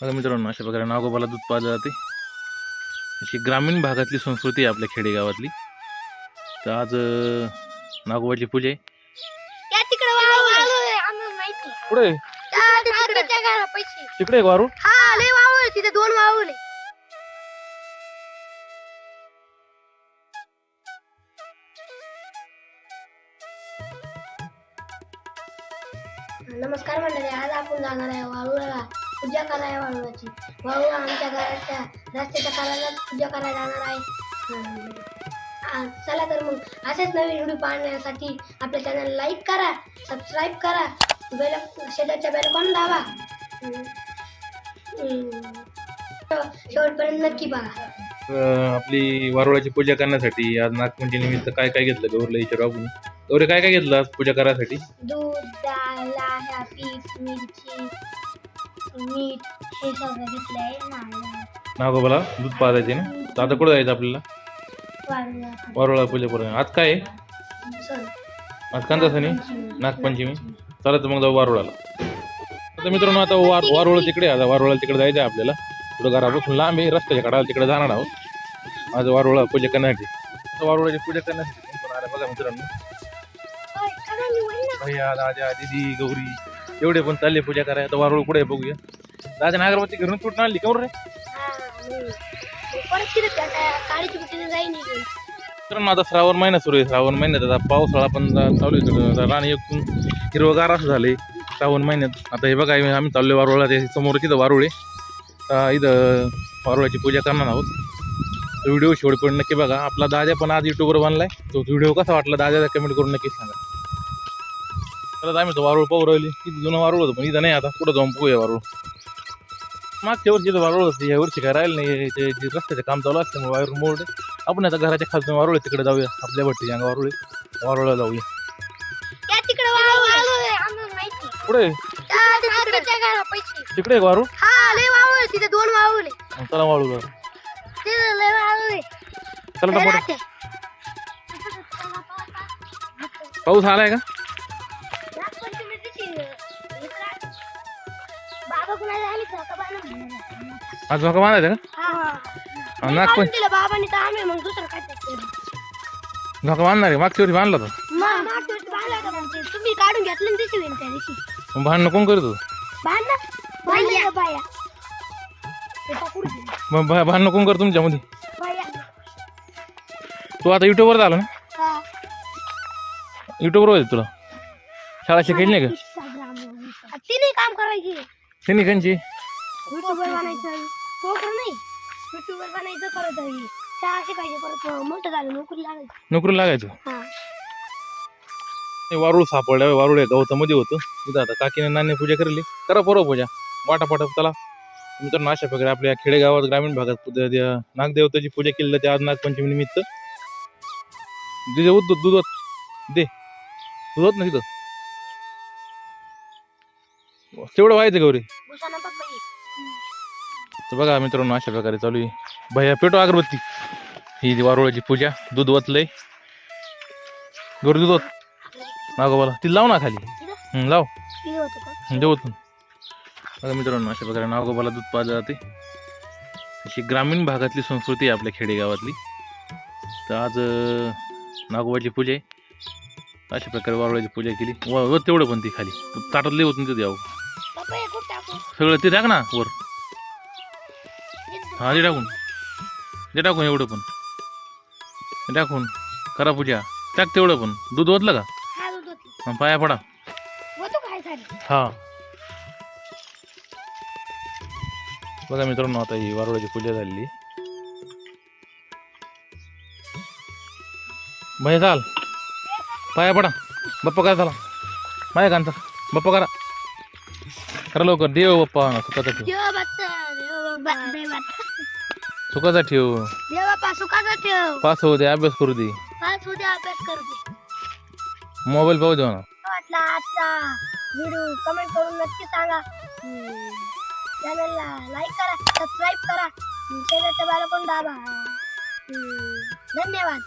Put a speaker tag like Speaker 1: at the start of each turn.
Speaker 1: बघा मित्रांनो अशा प्रकारे नागोबाला दूध पाजलं जाते. अशी ग्रामीण भागातली संस्कृती आहे आपल्या खेडेगावातली. तर आज नागोबाची पूजा आहे.
Speaker 2: तिकडे
Speaker 1: पुढे वारू
Speaker 2: हा तिथे दोन आहे नमस्कार मंडळी आज आपण जाणार आहे वाळूला. पूजा करायला वाळूची वाळू आमच्या घराच्या रस्त्याच्या काराला पूजा करायला जाणार आहे. चला तर मग असेच नवीन व्हिडिओ पाहण्यासाठी आपल्या चॅनल लाईक करा सबस्क्राईब करा बेल शेजारच्या बेल हम्म. हम्म. शेवटपर्यंत नक्की बघा.
Speaker 1: आपली वारुळाची पूजा करण्यासाठी आज नागपंचमी निमित्त काय काय घेतलं गौरला विचारू आपण? गौरी काय काय घेतलं आज पूजा करायसाठी?
Speaker 2: दूध डाळ लाह्या पीठ मिरची मीठ हे सगळं घेतलंय नारळ
Speaker 1: नागोबाला दूध पाजायचे ना? तर आता कुठं जायचं आपल्याला? वारुळा पूजा करून आज काय आहे? आज कांदा सणी नागपंचमी. चला तर मग जाऊ वारुळाला. आता मित्रांनो आता वार वारुळा तिकडे आहे. आता वारुळा तिकडे जायचं आहे आपल्याला. थोडं घरापासून लांब आहे. रस्त्याच्या कडाला तिकडे जाणार आहोत. आज वारुळा पूजा करण्यासाठी. आता वारुळाची पूजा करण्यासाठी कोण कोण आलं बघा मित्रांनो. भैया दादा दीदी गौरी. एवढे पण चालले पूजा करायला. आता वारुळ कुठे आहे बघूया. दादा अगरबत्ती घरून कुठून आणली? कवर रे. मित्रांनो आता श्रावण महिना सुरू आहे. श्रावण महिन्यात आता पावसाळा पण चालू आहे. रान एकूण हिरवगार असं झाले श्रावण महिन्यात. आता हे बघा आम्ही चाललोय वारुळा ते समोर तिथं वारुळ आहे. इथं वारुळाची पूजा करणार आहोत. व्हिडिओ शेवटपर्यंत नक्की बघा. आपला दादा पण आज युट्यूबवर बनलाय. तो व्हिडिओ कसा वाटला दादा कमेंट करून नक्की सांगा. तर आम्ही तो वारुळ पाहू राहिली. किती जुनं वारुळ होतं पण इथं नाही आता. पुढं जाऊन पोहूया वारुळ. मागच्या वर्षी इथं वारुळ होतं या वर्षी काय राहिलं नाही. ते रस्त्याचं काम चालू असल्यामुळे वायर मोड. आपण आता घराच्या खालतून वारुळे तिकडे जाऊया. आपल्या भट्टी अंगा वारुळे वारुळा जाऊया.
Speaker 2: त्या तिकडे वाळू वाळू आहे आम्हाला माहिती
Speaker 1: पुढे
Speaker 2: त्या तिकडच्या घरा पैसे.
Speaker 1: तिकडे एक वारू
Speaker 2: हा लय वाळू आहे तिथे दोन
Speaker 1: चला
Speaker 2: आहे.
Speaker 1: चला. पाऊस आलाय का?
Speaker 2: कुणाला आम्ही.
Speaker 1: आज झोका बांधायचा
Speaker 2: हा, हा.
Speaker 1: का
Speaker 2: दिलं बाबांनी तर आम्ही मग दुसरं काय.
Speaker 1: झोका बांधणार आहे. मागच्या वर्षी बांधला तो
Speaker 2: मग मागच्या वर्षी बांधला होता ते तुम्ही काढून घेतलं ना त्या दिवशी.
Speaker 1: मग भांडणं कोण करतो
Speaker 2: बांधला बांधला बाया. ते पकडून दिलं.
Speaker 1: मग भा- भांडणं कोण करतो तुमच्यामध्ये?
Speaker 2: बाया.
Speaker 1: तू आता युट्यूबवर झाला ना?
Speaker 2: हा.
Speaker 1: युट्यूबवर होईल तुला. शाळा शिकायची नाही का? त्यांनी कंची
Speaker 2: युट्यूबर बनायचं कोकण नाही. युट्यूबर बनायचं करत आहे. शाळा शिकायची परत मोठं झालं नोकरी लागायची.
Speaker 1: नोकरी लागायचं?
Speaker 2: हा.
Speaker 1: हे वारुळ सापडल्या वारुळ गवतामध्ये होतं. तिथं आता काकीने नाणे पूजा करली करा पोरं पूजा. वाटा पाटा चला. मित्रांनो अशा प्रकारे आपल्या खेडेगावात ग्रामीण भागात नागदेवताची पूजा केली जाते. आज नागपंचमी निमित्त दे दूध दूध. दे. दूध होत ना तिथं. तेवढं व्हायचं गौरी. तर बघा मित्रांनो अशा प्रकारे चालू आहे. भैया पेटो अगरबत्ती. ही जी वारुळाची पूजा दूध वतलंय गौरी दूध ओत. नागोबाला ती लाव ना खाली. लाव.
Speaker 2: होतं?
Speaker 1: देऊ तू बघा मित्रांनो अशा प्रकारे नागोबाला दूध पाजलं जाते. अशी ग्रामीण भागातली संस्कृती आहे आपल्या खेडेगावातली. तर आज नागोबाची पूजा आहे. अशा प्रकारे वारुळाची पूजा केली. व तेवढं पण ती खाली. ताटात लिहूत नाही द्यावं
Speaker 2: खूप टाकू
Speaker 1: सगळं ते टाक ना वर. हा ते टाकून. ते टाकून एवढं पण. ते टाकून. करा पूजा. टाक तेवढं पण. दूध ओतलं का?
Speaker 2: हा
Speaker 1: पाया पडा.
Speaker 2: काय
Speaker 1: हा. बघा मित्रांनो आता ही वारुळाची पूजा झालेली. भय चाल. पाया पडा. बाप्पा करा झाला? माया कांता बाप्पा करा. करा लवकर. देव बाप्पा सुखाचा ठेव.
Speaker 2: देव बाप्पा देव बाप्पा देव बाप्पा.
Speaker 1: सुखाचा ठेव.
Speaker 2: देव बाप्पा सुखाचा ठेव.
Speaker 1: पास होऊ दे अभ्यास करू दे.
Speaker 2: पाच उद्या अभ्यास करू दे.
Speaker 1: मोबाईल पाहू दे म्हणा.
Speaker 2: वाटला आजचा व्हिडिओ कमेंट करून नक्की सांगा. चॅनलला लाईक करा सबस्क्राईब करा. शेजारच्या पण दाबा. हम्म, धन्यवाद.